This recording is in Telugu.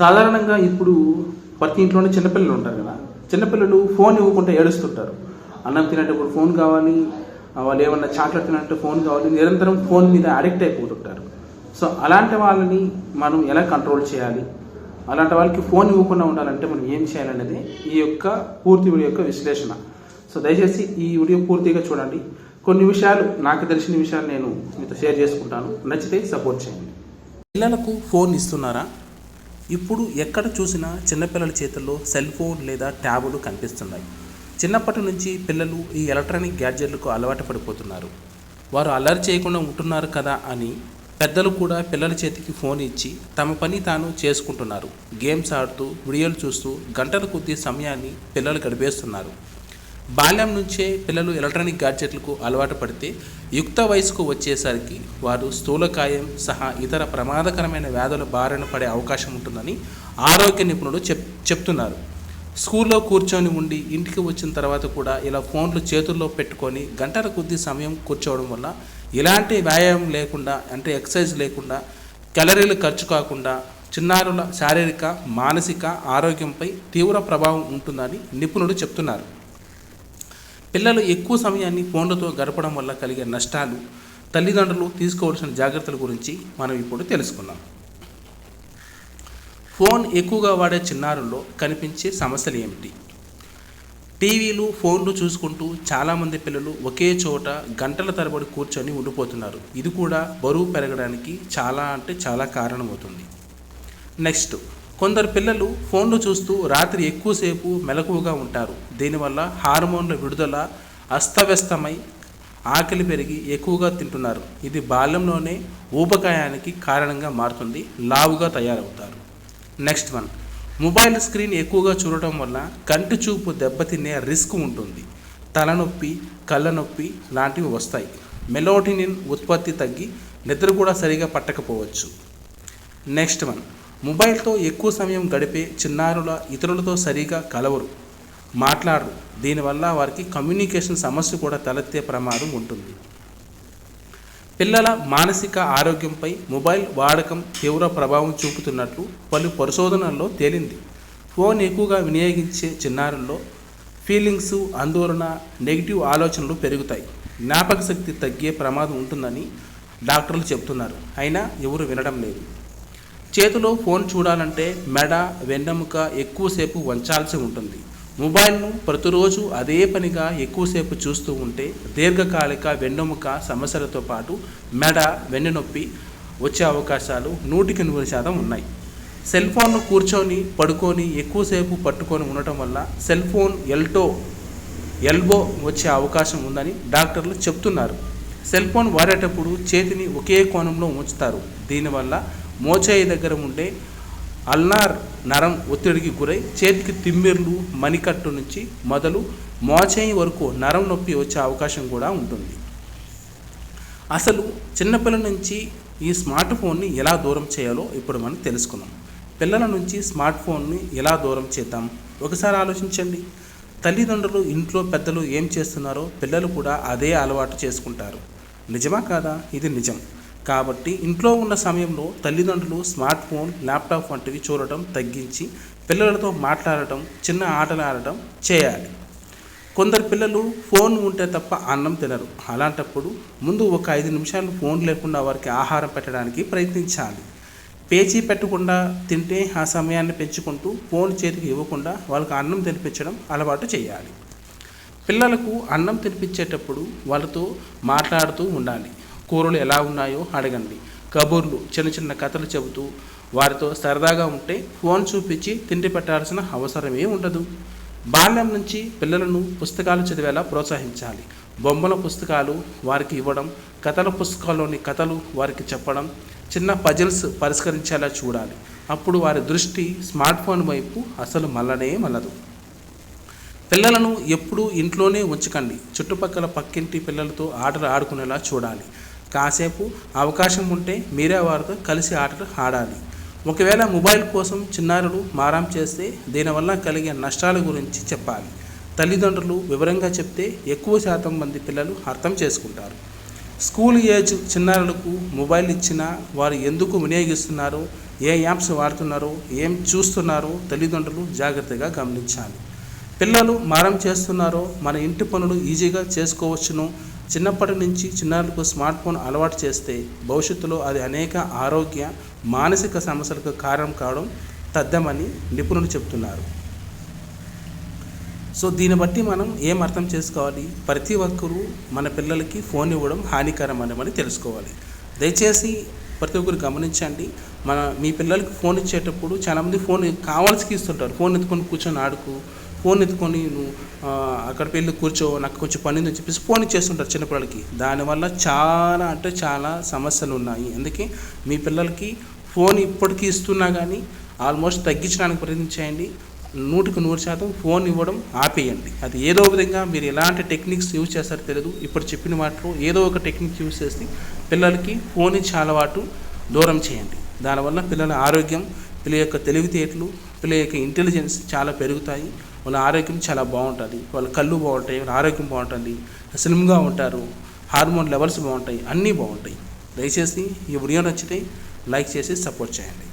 సాధారణంగా ఇప్పుడు ప్రతి ఇంట్లోనే చిన్నపిల్లలు ఉంటారు కదా. చిన్నపిల్లలు ఫోన్ ఇవ్వకుండా ఏడుస్తుంటారు. అన్నం తినేటప్పుడు ఫోన్ కావాలి వాళ్ళు ఏమన్నా చాట్లు తినంటే ఫోన్ కావాలి నిరంతరం ఫోన్ మీద అడిక్ట్ అయిపోతుంటారు. సో అలాంటి వాళ్ళని మనం ఎలా కంట్రోల్ చేయాలి? అలాంటి వాళ్ళకి ఫోన్ ఇవ్వకుండా ఉండాలంటే మనం ఏం చేయాలనేది ఈ యొక్క పూర్తి వీడియో యొక్క విశ్లేషణ. సో దయచేసి ఈ వీడియో పూర్తిగా చూడండి. కొన్ని విషయాలు నాకు తెలిసిన విషయాలు నేను మీతో షేర్ చేసుకుంటాను. నచ్చితే సపోర్ట్ చేయండి. పిల్లలకు ఫోన్ ఇస్తున్నారా? ఇప్పుడు ఎక్కడ చూసినా చిన్నపిల్లల చేతుల్లో సెల్ ఫోన్ లేదా ట్యాబులు కనిపిస్తున్నాయి. చిన్నప్పటి నుంచి పిల్లలు ఈ ఎలక్ట్రానిక్ గ్యాడ్జెట్లకు అలవాటు పడిపోతున్నారు. వారు అల్లరి చేయకుండా ఉంటున్నారు కదా అని పెద్దలు కూడా పిల్లల చేతికి ఫోన్ ఇచ్చి తమ పని తాను చేసుకుంటున్నారు. గేమ్స్ ఆడుతూ వీడియోలు చూస్తూ గంటల కొద్దీ సమయాన్ని పిల్లలు గడిపేస్తున్నారు. బాల్యం నుంచే పిల్లలు ఎలక్ట్రానిక్ గాడ్జెట్లకు అలవాటు పడితే యుక్త వయసుకు వచ్చేసరికి వారు స్థూలకాయం సహా ఇతర ప్రమాదకరమైన వ్యాధుల బారిన పడే అవకాశం ఉంటుందని ఆరోగ్య నిపుణులు చెప్ చెప్తున్నారు. స్కూల్లో కూర్చొని ఉండి ఇంటికి వచ్చిన తర్వాత కూడా ఇలా ఫోన్లు చేతుల్లో పెట్టుకొని గంటల కొద్దీ సమయం కూర్చోవడం వల్ల ఎలాంటి వ్యాయామం లేకుండా అంటే ఎక్సర్సైజ్ లేకుండా క్యాలరీలు ఖర్చు కాకుండా చిన్నారుల శారీరక మానసిక ఆరోగ్యంపై తీవ్ర ప్రభావం ఉంటుందని నిపుణులు చెప్తున్నారు. పిల్లలు ఎక్కువ సమయాన్ని ఫోన్లతో గడపడం వల్ల కలిగే నష్టాలు తల్లిదండ్రులు తీసుకోవాల్సిన జాగ్రత్తల గురించి మనం ఇప్పుడు తెలుసుకుందాం. ఫోన్ ఎక్కువగా వాడే చిన్నారుల్లో కనిపించే సమస్యలు ఏమిటి? టీవీలు ఫోన్లు చూసుకుంటూ చాలామంది పిల్లలు ఒకే చోట గంటల తరబడి కూర్చొని ఉండిపోతున్నారు. ఇది కూడా బరువు పెరగడానికి చాలా అంటే చాలా కారణమవుతుంది. నెక్స్ట్ కొందరు పిల్లలు ఫోన్లు చూస్తూ రాత్రి ఎక్కువసేపు మెలకువగా ఉంటారు. దీనివల్ల హార్మోన్ల విడుదల అస్తవ్యస్తమై ఆకలి పెరిగి ఎక్కువగా తింటున్నారు. ఇది బాల్యంలోనే ఊబకాయానికి కారణంగా మారుతుంది. లావుగా తయారవుతారు. Next one. మొబైల్ స్క్రీన్ ఎక్కువగా చూడటం వల్ల కంటి చూపు దెబ్బతినే రిస్క్ ఉంటుంది. తలనొప్పి కళ్ళ నొప్పి లాంటివి వస్తాయి. మెలోటినిన్ ఉత్పత్తి తగ్గి నిద్ర కూడా సరిగా పట్టకపోవచ్చు. Next one. మొబైల్తో ఎక్కువ సమయం గడిపే చిన్నారుల ఇతరులతో సరిగా కలవరు మాట్లాడరు. దీనివల్ల వారికి కమ్యూనికేషన్ సమస్య కూడా తలెత్తే ప్రమాదం ఉంటుంది. పిల్లల మానసిక ఆరోగ్యంపై మొబైల్ వాడకం తీవ్ర ప్రభావం చూపుతున్నట్లు పలు పరిశోధనల్లో తేలింది. ఫోన్ ఎక్కువగా వినియోగించే చిన్నారుల్లో ఫీలింగ్స్ ఆందోళన నెగిటివ్ ఆలోచనలు పెరుగుతాయి. జ్ఞాపక శక్తి తగ్గే ప్రమాదం ఉంటుందని డాక్టర్లు చెబుతున్నారు. అయినా ఎవరు వినడం లేదు. చేతిలో ఫోన్ చూడాలంటే మెడ వెన్నెముక ఎక్కువసేపు వంచాల్సి ఉంటుంది. మొబైల్ను ప్రతిరోజు అదే పనిగా ఎక్కువసేపు చూస్తూ ఉంటే దీర్ఘకాలిక వెన్నెముక సమస్యలతో పాటు మెడ వెన్నునొప్పి వచ్చే అవకాశాలు నూటికి నూరు శాతం ఉన్నాయి. సెల్ ఫోన్ను కూర్చొని పడుకొని ఎక్కువసేపు పట్టుకొని ఉండటం వల్ల సెల్ ఫోన్ ఎల్టో ఎల్బో వచ్చే అవకాశం ఉందని డాక్టర్లు చెప్తున్నారు. సెల్ ఫోన్ వాడేటప్పుడు చేతిని ఒకే కోణంలో ఉంచుతారు. దీనివల్ల మోచేయి దగ్గర ఉండే అల్నార్ నరం ఒత్తిడికి గురై చేతికి తిమ్మిర్లు మణికట్టు నుంచి మొదలు మోచేయి వరకు నరం నొప్పి వచ్చే అవకాశం కూడా ఉంటుంది. అసలు చిన్నపిల్లల నుంచి ఈ స్మార్ట్ ఫోన్ని ఎలా దూరం చేయాలో ఇప్పుడు మనం తెలుసుకుందాం. పిల్లల నుంచి స్మార్ట్ ఫోన్ని ఎలా దూరం చేద్దాం? ఒకసారి ఆలోచించండి. తల్లిదండ్రులు ఇంట్లో పెద్దలు ఏం చేస్తున్నారో పిల్లలు కూడా అదే అలవాటు చేసుకుంటారు. నిజమా కాదా? ఇది నిజం. కాబట్టి ఇంట్లో ఉన్న సమయంలో తల్లిదండ్రులు స్మార్ట్ ఫోన్ ల్యాప్టాప్ వంటివి చూడటం తగ్గించి పిల్లలతో మాట్లాడటం చిన్న ఆటలు ఆడటం చేయాలి. కొందరు పిల్లలు ఫోన్ ఉంటే తప్ప అన్నం తినరు. అలాంటప్పుడు ముందు ఒక ఐదు నిమిషాలు ఫోన్ లేకుండా వారికి ఆహారం పెట్టడానికి ప్రయత్నించాలి. పేచీ పెట్టకుండా తింటే ఆ సమయాన్ని పెంచుకుంటూ ఫోన్ చేతికి ఇవ్వకుండా వాళ్ళకి అన్నం తినిపించడం అలవాటు చేయాలి. పిల్లలకు అన్నం తినిపించేటప్పుడు వాళ్ళతో మాట్లాడుతూ ఉండాలి. కూరలు ఎలా ఉన్నాయో అడగండి. కబుర్లు చిన్న చిన్న కథలు చెబుతూ వారితో సరదాగా ఉంటే ఫోన్ చూపించి తిండి పెట్టాల్సిన అవసరమే ఉండదు. బాల్యం నుంచి పిల్లలను పుస్తకాలు చదివేలా ప్రోత్సహించాలి. బొమ్మల పుస్తకాలు వారికి ఇవ్వడం కథల పుస్తకాల్లోని కథలు వారికి చెప్పడం చిన్న పజిల్స్ పరిష్కరించేలా చూడాలి. అప్పుడు వారి దృష్టి స్మార్ట్ ఫోన్ వైపు అసలు మళ్ళనే మల్లదు పిల్లలను ఎప్పుడూ ఇంట్లోనే ఉంచకండి. చుట్టుపక్కల పక్కింటి పిల్లలతో ఆటలు ఆడుకునేలా చూడాలి. కాసేపు అవకాశం ఉంటే మీరే వారితో కలిసి ఆటలు ఆడాలి. ఒకవేళ మొబైల్ కోసం చిన్నారులు మారం చేస్తే దీనివల్ల కలిగే నష్టాల గురించి చెప్పాలి. తల్లిదండ్రులు వివరంగా చెప్తే ఎక్కువ శాతం మంది పిల్లలు అర్థం చేసుకుంటారు. స్కూల్ ఏజ్ చిన్నారులకు మొబైల్ ఇచ్చినా వారు ఎందుకు వినియోగిస్తున్నారో ఏ యాప్స్ వాడుతున్నారో ఏం చూస్తున్నారో తల్లిదండ్రులు జాగ్రత్తగా గమనించాలి. పిల్లలు మారం చేస్తున్నారో మన ఇంటి పనులు ఈజీగా చేసుకోవచ్చును చిన్నప్పటి నుంచి చిన్నారులకు స్మార్ట్ ఫోన్ అలవాటు చేస్తే భవిష్యత్తులో అది అనేక ఆరోగ్య మానసిక సమస్యలకు కారణం కావడం తద్దమని నిపుణులు చెబుతున్నారు. సో దీన్ని బట్టి మనం ఏం అర్థం చేసుకోవాలి? ప్రతి ఒక్కరూ మన పిల్లలకి ఫోన్ ఇవ్వడం హానికరం అని తెలుసుకోవాలి. దయచేసి ప్రతి ఒక్కరు గమనించండి. మన మీ పిల్లలకి ఫోన్ ఇచ్చేటప్పుడు చాలామంది ఫోన్ కావాల్సి ఇస్తుంటారు. ఫోన్ ఎత్తుకొని కూర్చొని ఆడుకు ఫోన్ ఎత్తుకొని నువ్వు అక్కడికి వెళ్ళి కూర్చో నాకు కొంచెం పని ఉందని చెప్పేసి ఫోన్ ఇచ్చేస్తుంటారు చిన్నపిల్లలకి. దానివల్ల చాలా అంటే చాలా సమస్యలు ఉన్నాయి. అందుకే మీ పిల్లలకి ఫోన్ ఇప్పటికీ ఇస్తున్నా కానీ ఆల్మోస్ట్ తగ్గించడానికి ప్రయత్నించేయండి. నూటికి నూరు శాతం ఫోన్ ఇవ్వడం ఆపేయండి. అది ఏదో విధంగా మీరు ఎలాంటి టెక్నిక్స్ యూజ్ చేస్తారో తెలియదు ఇప్పుడు చెప్పిన వాటిలో ఏదో ఒక టెక్నిక్ యూజ్ చేసి పిల్లలకి ఫోన్ చాలా అలవాటు దూరం చేయండి. దానివల్ల పిల్లల ఆరోగ్యం పిల్లల యొక్క తెలివితేటలు పిల్లల యొక్క ఇంటెలిజెన్స్ చాలా పెరుగుతాయి. వాళ్ళ ఆరోగ్యం చాలా బాగుంటుంది. వాళ్ళ కళ్ళు బాగుంటాయి వాళ్ళ ఆరోగ్యం బాగుంటుంది స్లిమ్గా ఉంటారు హార్మోన్ లెవెల్స్ బాగుంటాయి అన్నీ బాగుంటాయి. దయచేసి ఈ వీడియో నచ్చితే లైక్ చేసి సపోర్ట్ చేయండి.